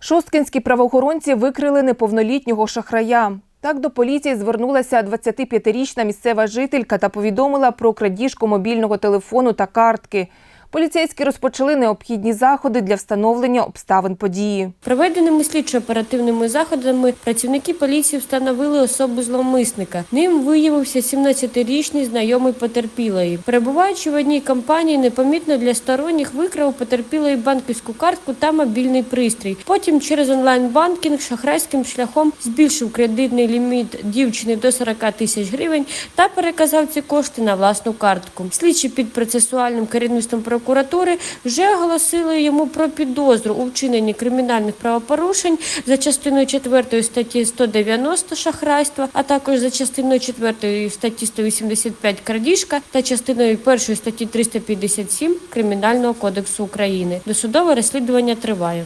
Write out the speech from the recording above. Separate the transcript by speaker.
Speaker 1: Шосткинські правоохоронці викрили неповнолітнього шахрая. Так до поліції звернулася 25-річна місцева жителька та повідомила про крадіжку мобільного телефону та картки. Поліцейські розпочали необхідні заходи для встановлення обставин події.
Speaker 2: Проведеними слідчо-оперативними заходами працівники поліції встановили особу зловмисника. Ним виявився 17-річний знайомий потерпілої. Перебуваючи в одній компанії, непомітно для сторонніх викрав потерпілої банківську картку та мобільний пристрій. Потім через онлайн-банкінг шахрайським шляхом збільшив кредитний ліміт дівчини до 40 тисяч гривень та переказав ці кошти на власну картку. Слідчі під процесуальним керівництвом прокуратури вже оголосили йому про підозру у вчиненні кримінальних правопорушень за частиною 4 статті 190 шахрайства, а також за частиною 4 статті 185 крадіжка та частиною 1 статті 357 Кримінального кодексу України. Досудове розслідування триває.